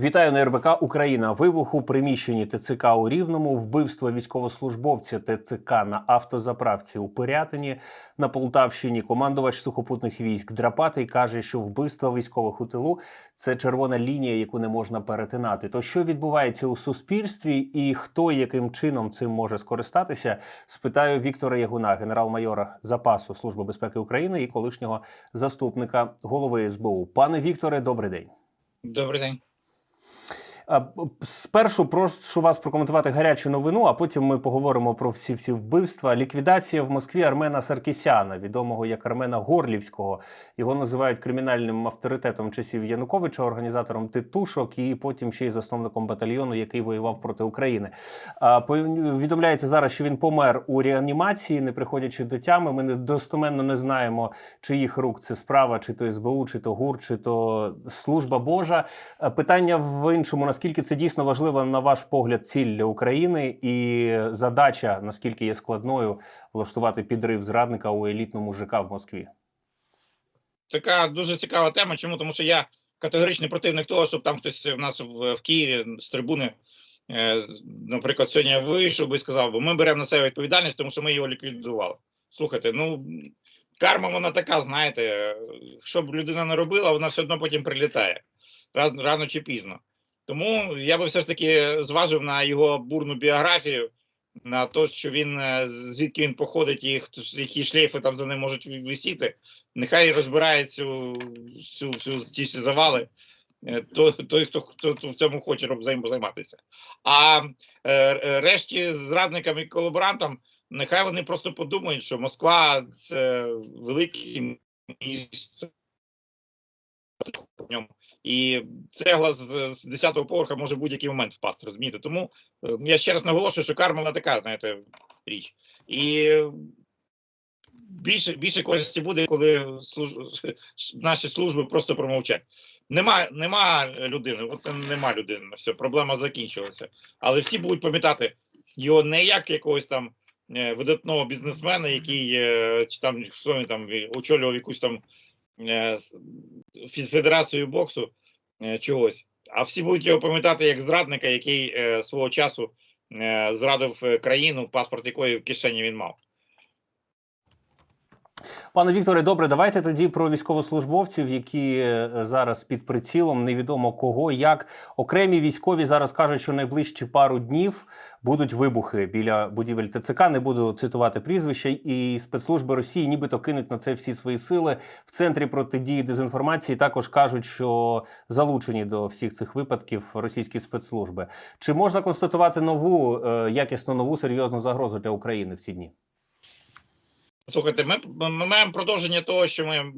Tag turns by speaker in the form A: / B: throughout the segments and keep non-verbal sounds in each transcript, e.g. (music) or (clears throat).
A: Вітаю на РБК Україна. Вибух у приміщенні ТЦК у Рівному, вбивство військовослужбовця ТЦК на автозаправці у Пирятині на Полтавщині. Командувач сухопутних військ Драпатий каже, що вбивство військових у тилу це червона лінія, яку не можна перетинати. То що відбувається у суспільстві, і хто яким чином цим може скористатися? Спитаю Віктора Ягуна, генерал-майора запасу Служби безпеки України і колишнього заступника голови СБУ. Пане Вікторе, добрий день.
B: Добрий день.
A: Спершу прошу вас прокоментувати гарячу новину, а потім ми поговоримо про всі всі вбивства. Ліквідація в Москві Армена Саркісяна, відомого як Армена Горлівського. Його називають кримінальним авторитетом часів Януковича, організатором титушок і потім ще й засновником батальйону, який воював проти України. Повідомляється зараз, що він помер у реанімації, не приходячи до тями. Ми достоменно не знаємо, чиїх рук це справа, чи то СБУ, чи то ГУР, чи то служба Божа. Питання в іншому: наскільки це дійсно важливо, на ваш погляд, ціль для України і задача, наскільки є складною влаштувати підрив зрадника у елітному ЖК в Москві?
B: Така дуже цікава тема. Чому? Тому що я категоричний противник того, щоб там хтось в нас в, в Києві з трибуни, е, наприклад, сьогодні вийшов би і сказав, бо ми беремо на себе відповідальність, тому що ми його ліквідували. Слухайте, ну карма вона така, знаєте, що б людина не робила, вона все одно потім прилітає рано, рано чи пізно. Тому я би все ж таки зважив на його бурну біографію, на те, що він е, звідки він походить, і хто які шлейфи там за ним можуть висіти. Нехай розбирає цю, цю, цю ті всі завали. е, то- Той, хто, хто, хто в цьому хоче займатися. А е, е, решті зрадникам і колаборантам, нехай вони просто подумають, що Москва це велике місто. І цегла з, з 10-го поверха може в будь-який момент впасти, розумієте? Тому е, я ще раз наголошую, що карма вона така, знаєте, річ. І більше, більше користі буде, коли служ... (laughs) наші служби просто промовчать. Нема, нема людини, от нема людини, все, проблема закінчилася. Але всі будуть пам'ятати його не як якогось там е, видатного бізнесмена, який е, чи там що він там очолював якусь там е, федерацію боксу е, чогось. А всі будуть його пам'ятати як зрадника, який е, свого часу зрадив країну, паспорт якої в кишені він мав.
A: Пане Вікторе, добре, давайте тоді про військовослужбовців, які е, зараз під прицілом, невідомо кого, як окремі військові зараз кажуть, що найближчі пару днів будуть вибухи біля будівель ТЦК. Не буду цитувати прізвища, і спецслужби Росії, нібито кинуть на це всі свої сили. В центрі протидії дезінформації також кажуть, що залучені до всіх цих випадків російські спецслужби. Чи можна констатувати нову е, якісно нову серйозну загрозу для України в ці дні?
B: Слухайте, ми, ми маємо продовження того, що ми е,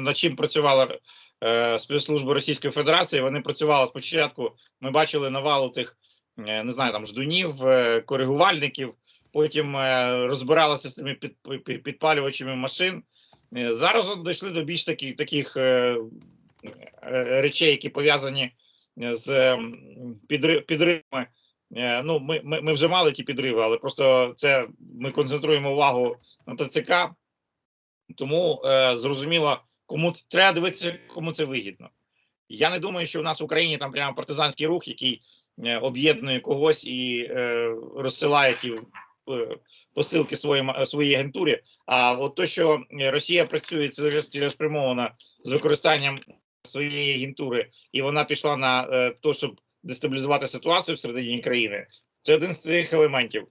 B: над чим працювала е, спецслужба Російської Федерації. Вони працювали спочатку. Ми бачили навалу тих, е, не знаю, там ждунів, е, коригувальників. Потім е, розбиралися з тими під, під, підпалювачами машин. Е, зараз дійшли до більш таких таких е, е, речей, які пов'язані з підри- підривами. Е, Ну, ми, ми, ми вже мали ті підриви, але просто це ми концентруємо увагу на ТЦК. Тому е, зрозуміло, кому треба дивитися, кому це вигідно. Я не думаю, що у нас в Україні там прямо партизанський рух, який е, об'єднує когось і е, розсилає ті е, посилки своїй своїй агентурі. А от то, що е, Росія працює ціле- цілеспрямовано з використанням своєї агентури, і вона пішла на е, те, щоб дестабілізувати ситуацію всередині країни, це один з тих елементів.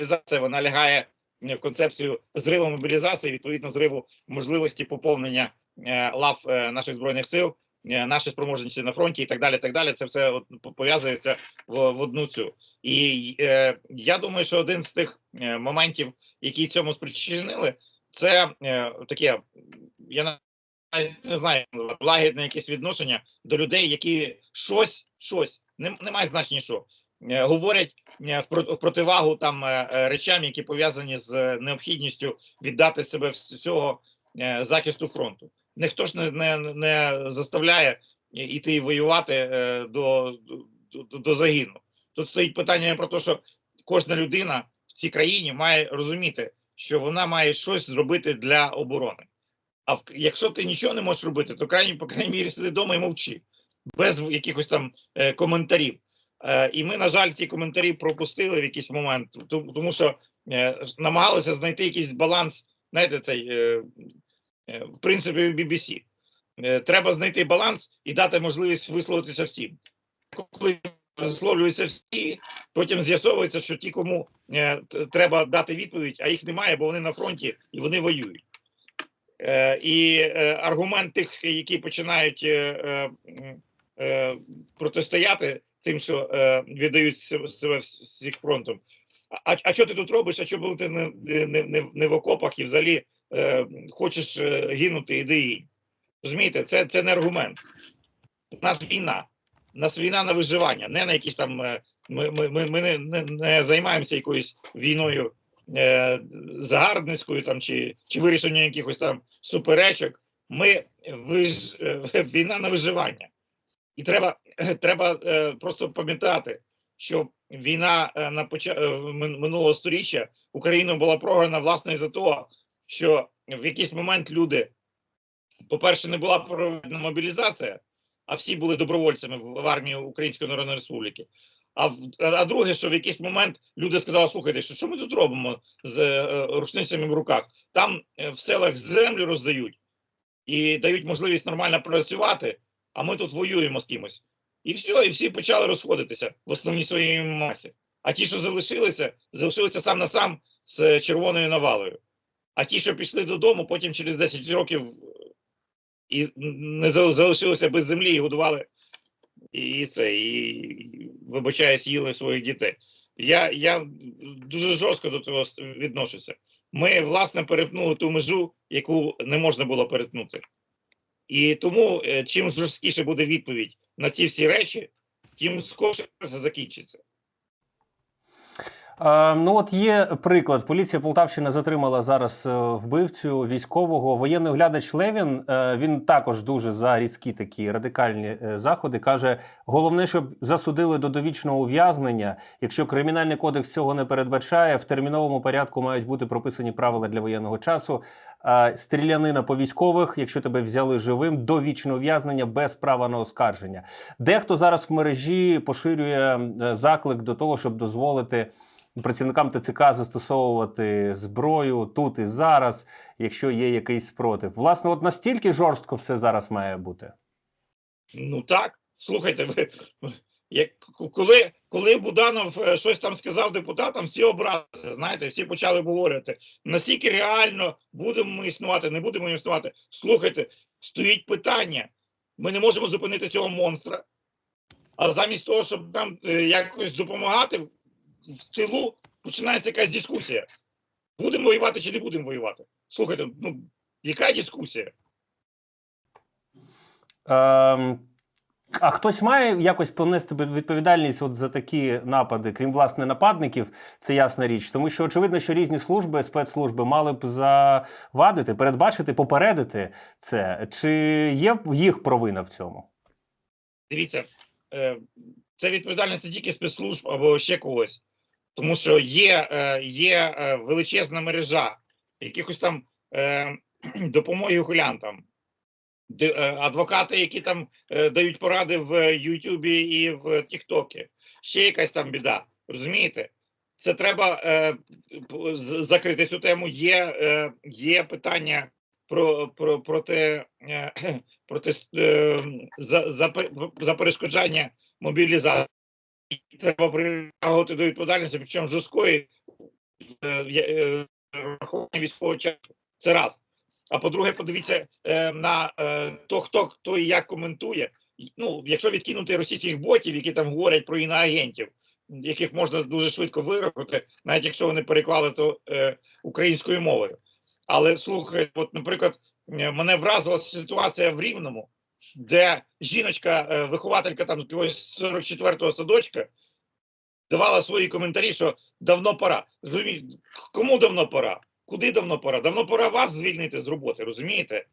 B: Мобілізація вона лягає е, в концепцію зриву мобілізації, відповідно зриву можливості поповнення е, лав е, наших збройних сил, наші спроможності на фронті і так далі. Так далі. Це все пов'язується в, одну цю. І е, я думаю, що один з тих моментів, які цьому спричинили, це е, таке. Я не знаю, лагідне якесь відношення до людей, які щось, щось не, немає значення, що е, говорять е, в про- противагу там е, речам, які пов'язані з необхідністю віддати себе всього захисту фронту. Ніхто ж не, не, не заставляє іти воювати до, до, до загину. Тут стоїть питання про те, що кожна людина в цій країні має розуміти, що вона має щось зробити для оборони. А в- якщо ти нічого не можеш робити, то крайні, по крайній мірі сиди вдома і мовчи, без якихось там е, коментарів. Е, і ми, на жаль, ті коментарі пропустили в якийсь момент, тому, тому що е, намагалися знайти якийсь баланс, знаєте, цей е, е, в принципі BBC. Е, треба знайти баланс і дати можливість висловитися всім. Коли висловлюються всі, потім з'ясовується, що ті, кому е, треба дати відповідь, а їх немає, бо вони на фронті і вони воюють. Е, і е, аргумент тих, які починають е, протистояти цим, що віддають себе всіх фронтом. А, а що ти тут робиш? А чому ти не, не, не, не в окопах і взагалі е, хочеш гинути, іди гинь. Розумієте, це, це не аргумент. У нас війна. У нас війна на виживання, не на якісь там. Ми, ми, ми, ми не, не, не займаємося якоюсь війною е, загарбницькою там чи, чи вирішенням якихось там суперечок. Ми виж, (laughs) війна на виживання. І треба, (clears throat) треба е, просто пам'ятати, що війна е, на поча... е, минулого сторіччя Україна була програна власне із-за того, що в якийсь момент люди, по-перше, не була проведена мобілізація, а всі були добровольцями в армії Української Народної Республіки. А, в- а друге, що в якийсь момент люди сказали: слухайте, що, що ми тут робимо з е, рушницями в руках? Там е, в селах землю роздають і дають можливість нормально працювати, а ми тут воюємо з кимось. І все, і всі почали розходитися в основній своїй масі. А ті, що залишилися, залишилися сам на сам з червоною навалою. А ті, що пішли додому, потім через 10 років і не залишилися без землі і годували і це, і вибачаюсь, їли своїх дітей. Я, я дуже жорстко до цього відношуся. Ми, власне, перетнули ту межу, яку не можна було перетнути. І тому, е, чим жорсткіше буде відповідь на ці всі речі, тим скорше це закінчиться.
A: Е, ну от є приклад. Поліція Полтавщини затримала зараз е, вбивцю військового. Воєнний оглядач Левін. е, він також дуже за різкі такі радикальні заходи. каже: головне, щоб засудили до довічного ув'язнення. Якщо кримінальний кодекс цього не передбачає, в терміновому порядку мають бути прописані правила для воєнного часу. Стрілянина по військових, якщо тебе взяли живим, довічне ув'язнення без права на оскарження. Дехто зараз в мережі поширює заклик до того, щоб дозволити працівникам ТЦК застосовувати зброю тут і зараз, якщо є якийсь спротив. Власне, от настільки жорстко все зараз має бути.
B: Ну так, слухайте, ви як коли, коли Буданов е, щось там сказав депутатам, всі образилися, знаєте, всі почали обговорювати. Наскільки реально будемо ми існувати, не будемо ми існувати. Слухайте, стоїть питання. Ми не можемо зупинити цього монстра. А замість того, щоб нам е, якось допомагати, в- тилу починається якась дискусія. Будемо воювати чи не будемо воювати? Слухайте, ну яка дискусія?
A: Ем, а хтось має якось понести відповідальність от за такі напади, крім власне нападників, це ясна річ. Тому що очевидно, що різні служби, спецслужби мали б завадити, передбачити, попередити це. Чи є їх провина в цьому?
B: дивіться, е, це відповідальність не тільки спецслужб або ще когось, тому що є, е, є е, величезна мережа якихось там е, допомоги ухилянтам, адвокати, які там дають поради в Ютубі і в Тіктокі. Ще якась там біда. Розумієте? Це треба е, закрити цю тему. Є, е, є питання про, про, про те, е, проти е, за, за, за перешкоджання мобілізації. Треба притягувати до відповідальності, причому жорсткої е, е, рахування військового часу. Це раз. А по-друге, подивіться е, на е, то, хто хто і як коментує. Ну, якщо відкинути російських ботів, які там говорять про іноагентів, яких можна дуже швидко вирахувати, навіть якщо вони переклали то е, українською мовою. Але слухай, от, наприклад, е, мене вразила ситуація в Рівному, де жіночка, е, вихователька там якогось 44-го садочка, давала свої коментарі, що давно пора. Розумієте, кому давно пора? Куди давно пора? Давно пора вас звільнити з роботи, розумієте?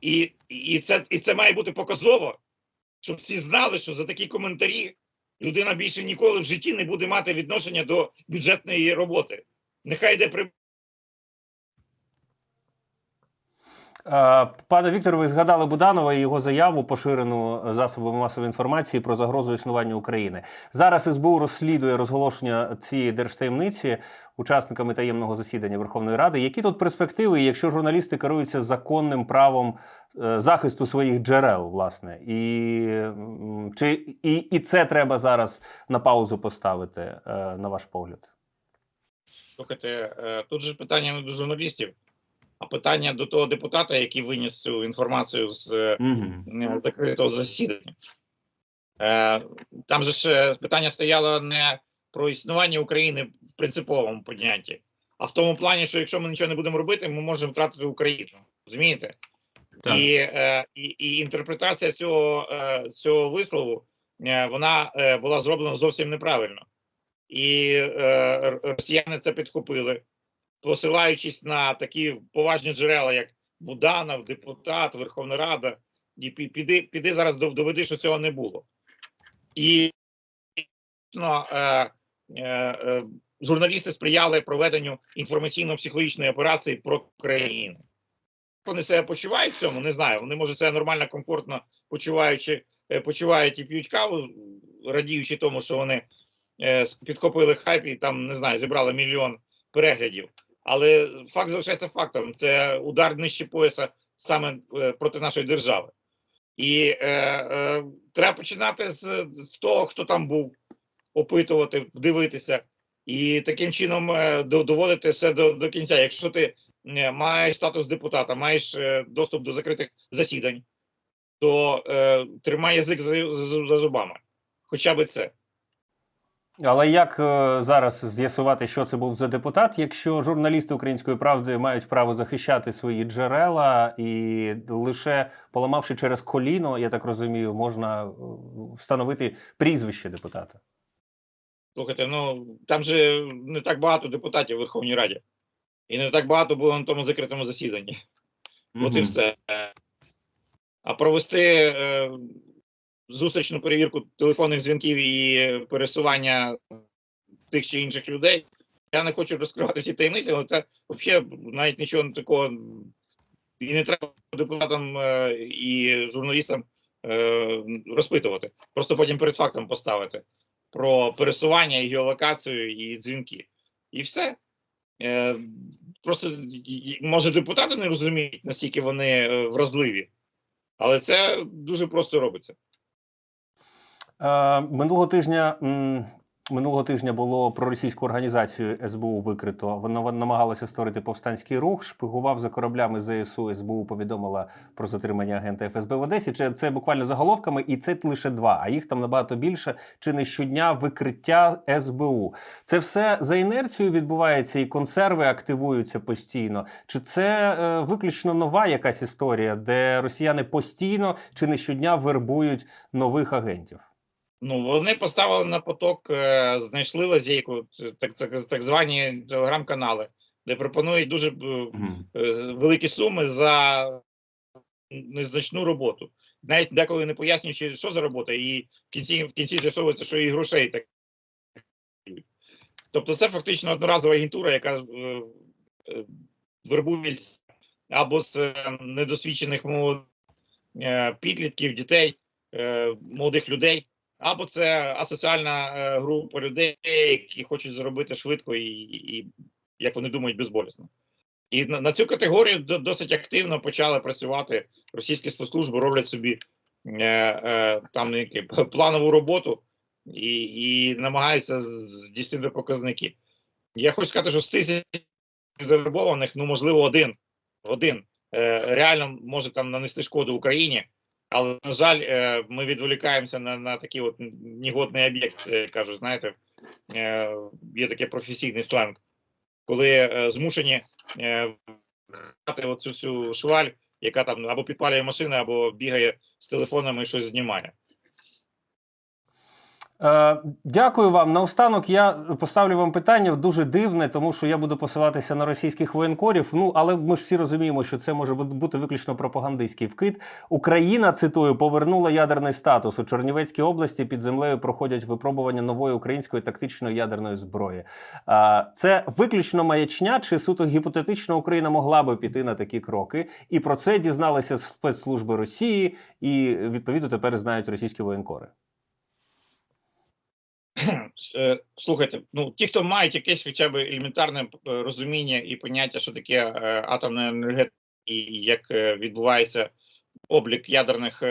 B: І, і, це, і це має бути показово, щоб всі знали, що за такі коментарі людина більше ніколи в житті не буде мати відношення до бюджетної роботи. Нехай йде при
A: Пане Вікторе, ви згадали Буданова і його заяву, поширену засобами масової інформації про загрозу існування України. Зараз СБУ розслідує розголошення цієї держтаємниці учасниками таємного засідання Верховної Ради. Які тут перспективи, якщо журналісти керуються законним правом е, захисту своїх джерел, власне, і, чи, і, і це треба зараз на паузу поставити, е, на ваш погляд?
B: Слухайте, е, тут же питання не до журналістів, а питання до того депутата, який виніс цю інформацію з е, закритого засідання. Е, Там же ж е, питання стояло не про існування України в принциповому понятті, а в тому плані, що якщо ми нічого не будемо робити, ми можемо втратити Україну. Розумієте? І, е, і, і інтерпретація цього, е, цього вислову е, вона е, була зроблена зовсім неправильно. І е, росіяни це підхопили, посилаючись на такі поважні джерела, як Буданов, депутат, Верховна Рада, і піди, піди зараз дов- доведи, що цього не було. І ну, е, е, е, журналісти сприяли проведенню інформаційно-психологічної операції про країну. Вони себе почувають в цьому, не знаю. Вони може це нормально, комфортно почуваючи, е, почувають і п'ють каву, радіючи тому, що вони е, підхопили хайп і там не знаю, зібрали мільйон переглядів. Але факт залишається фактом: це удар нижче пояса саме е, проти нашої держави. І е, е, треба починати з, з того, хто там був, опитувати, дивитися, і таким чином е, доводити все до, до кінця. Якщо ти е, маєш статус депутата, маєш е, доступ до закритих засідань, то е, тримай язик за, за, за зубами. Хоча би це.
A: Але як е, зараз з'ясувати, що це був за депутат, якщо журналісти української правди мають право захищати свої джерела, і лише поламавши через коліно, я так розумію, можна е, встановити прізвище депутата?
B: Слухайте, ну там же не так багато депутатів у Верховній Раді. І не так багато було на тому закритому засіданні. От і все. А провести е, зустрічну перевірку телефонних дзвінків і пересування тих чи інших людей. Я не хочу розкривати всі таємниці, але це взагалі навіть нічого такого і не треба депутатам е, і журналістам е, розпитувати. Просто потім перед фактом поставити про пересування, і геолокацію, і дзвінки. І все. Е, просто може депутати не розуміють, наскільки вони вразливі, але це дуже просто робиться.
A: Е, минулого тижня. Минулого тижня було про російську організацію СБУ викрито. Вона намагалася створити повстанський рух, шпигував за кораблями ЗСУ. СБУ повідомила про затримання агента ФСБ в Одесі. Це, це буквально заголовками, і це лише два. А їх там набагато більше. Чи не щодня викриття СБУ? Це все за інерцією відбувається, і консерви активуються постійно. Чи це е, виключно нова якась історія, де росіяни постійно чи не щодня вербують нових агентів?
B: Ну, вони поставили на поток, е, знайшли лазейку, так, так, так звані телеграм-канали, де пропонують дуже е, е, великі суми за незначну роботу. Навіть деколи не пояснюючи, що за робота, і в кінці в кінці з'ясовується, що і грошей так. Тобто, це фактично одноразова агентура, яка е, е, вербує або з е, недосвідчених молод- е, підлітків, дітей, е, молодих людей, або це асоціальна е, група людей, які хочуть заробити швидко і, і як вони думають, безболісно. І на, на цю категорію досить активно почали працювати російські спецслужби, роблять собі е, е, там які, планову роботу і, і намагаються здійснити показники. Я хочу сказати, що з тисяч завербованих, ну можливо, один, один е, реально може там нанести шкоду Україні. Але, на жаль, е, ми відволікаємося на, на такий от негодний об'єкт, Кажу, знаєте, е, є такий професійний сленг, коли е, змушені грати оцю всю шваль, яка там або підпалює машини, або бігає з телефонами і щось знімає.
A: Е, дякую вам. Наостанок я поставлю вам питання дуже дивне, тому що я буду посилатися на російських воєнкорів. Ну але ми ж всі розуміємо, що це може бути виключно пропагандистський вкид. Україна цитую повернула ядерний статус у Чернівецькій області. Під землею проходять випробування нової української тактичної ядерної зброї. Е, це виключно маячня, чи суто гіпотетично Україна могла би піти на такі кроки, і про це дізналися спецслужби Росії, і відповідно тепер знають російські воєнкори.
B: Е, Слухайте, ну ті, хто мають якесь хоча б елементарне е, розуміння і поняття, що таке е, атомна енергетика і як відбувається облік ядерних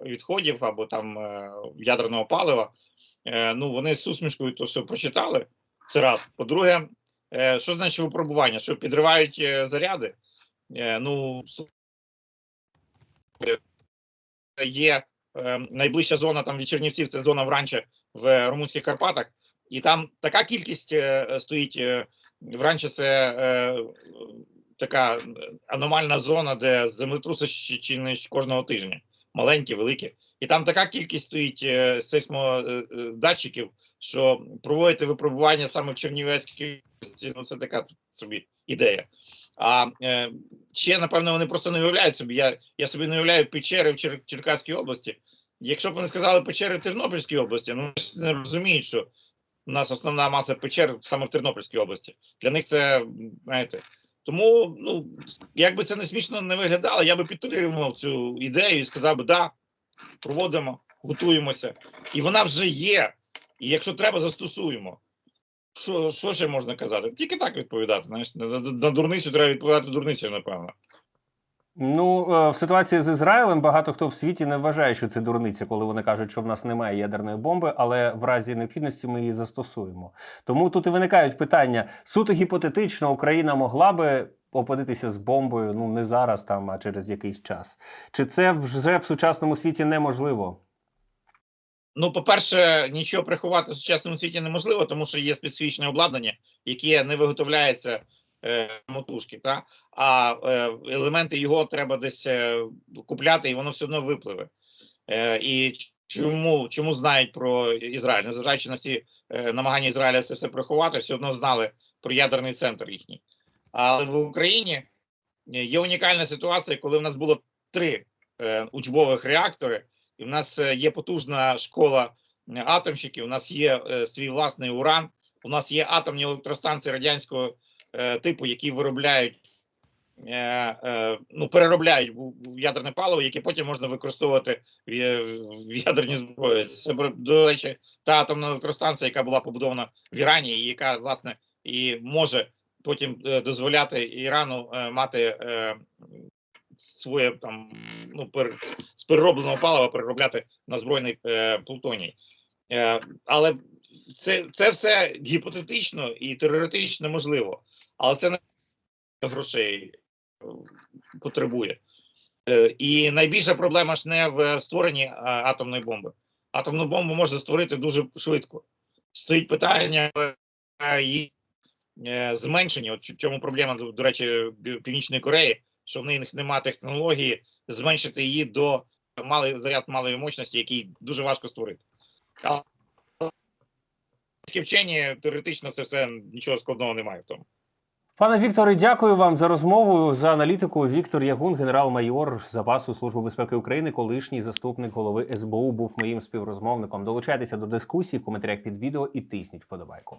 B: відходів або там ядерного палива, ну вони з усмішкою то все прочитали. Це раз. По-друге, що значить випробування? Що підривають заряди? Ну є е, найближча зона там від Чернівців, це зона Вранче в Румунських Карпатах, і там така кількість е, е, стоїть е, Вранче це е, така аномальна зона, де землетруси чи, не кожного тижня. Маленькі, великі. І там така кількість стоїть е, сейсмодатчиків, що проводити випробування саме в Чернівецькій ну це така собі ідея. А е, ще, напевно, вони просто не уявляють собі. Я, я собі не уявляю печери в Чер- Черкаській області. Якщо б вони сказали печери в Тернопільській області, ну не розуміють, що у нас основна маса печер саме в Тернопільській області. Для них це, знаєте. Тому, ну, як би це не смішно не виглядало, я би підтримував цю ідею і сказав би, да, проводимо, готуємося. І вона вже є. І якщо треба, застосуємо. Що, що ще можна казати? Тільки так відповідати. Знаєш, на, на, на дурницю треба відповідати дурницею, напевно.
A: Ну, е, в ситуації з Ізраїлем багато хто в світі не вважає, що це дурниця, коли вони кажуть, що в нас немає ядерної бомби, але в разі необхідності ми її застосуємо. Тому тут і виникають питання: суто гіпотетично, Україна могла би опинитися з бомбою, ну не зараз там, а через якийсь час. Чи це вже в сучасному світі неможливо?
B: Ну, по-перше, нічого приховати в сучасному світі неможливо, тому що є специфічне обладнання, яке не виготовляється е, мотушки, та? а е, елементи його треба десь е, купляти, і воно все одно випливе. І чому, чому знають про Ізраїль? Незважаючи на всі намагання Ізраїля це все приховати, все одно знали про ядерний центр їхній. Але в Україні є унікальна ситуація, коли в нас було три учбових реактори. І в нас є потужна школа атомщиків, у нас є свій власний уран, у нас є атомні електростанції радянського типу, які виробляють, е, е, ну, переробляють ядерне паливо, яке потім можна використовувати в, ядерній зброї. Це, до речі, та атомна електростанція, яка була побудована в Ірані, і яка, власне, і може потім е, дозволяти Ірану е, мати е, своє там ну пер, з переробленого палива переробляти на збройний е, плутоній. Е, але це, це все гіпотетично і теоретично можливо, але це не грошей е, потребує. Е, і найбільша проблема ж не в створенні е, атомної бомби. Атомну бомбу можна створити дуже швидко. Стоїть питання її зменшенні. От в чому проблема, до речі, Північної Кореї, що в них немає технології зменшити її до малий заряд малої мощності, який дуже важко створити. Але вчені теоретично це все нічого складного немає в тому.
A: Пане Вікторе, дякую вам за розмову за аналітику. Віктор Ягун, генерал-майор запасу Служби безпеки України, колишній заступник голови СБУ, був моїм співрозмовником. Долучайтеся до дискусії в коментарях під відео і тисніть вподобайку.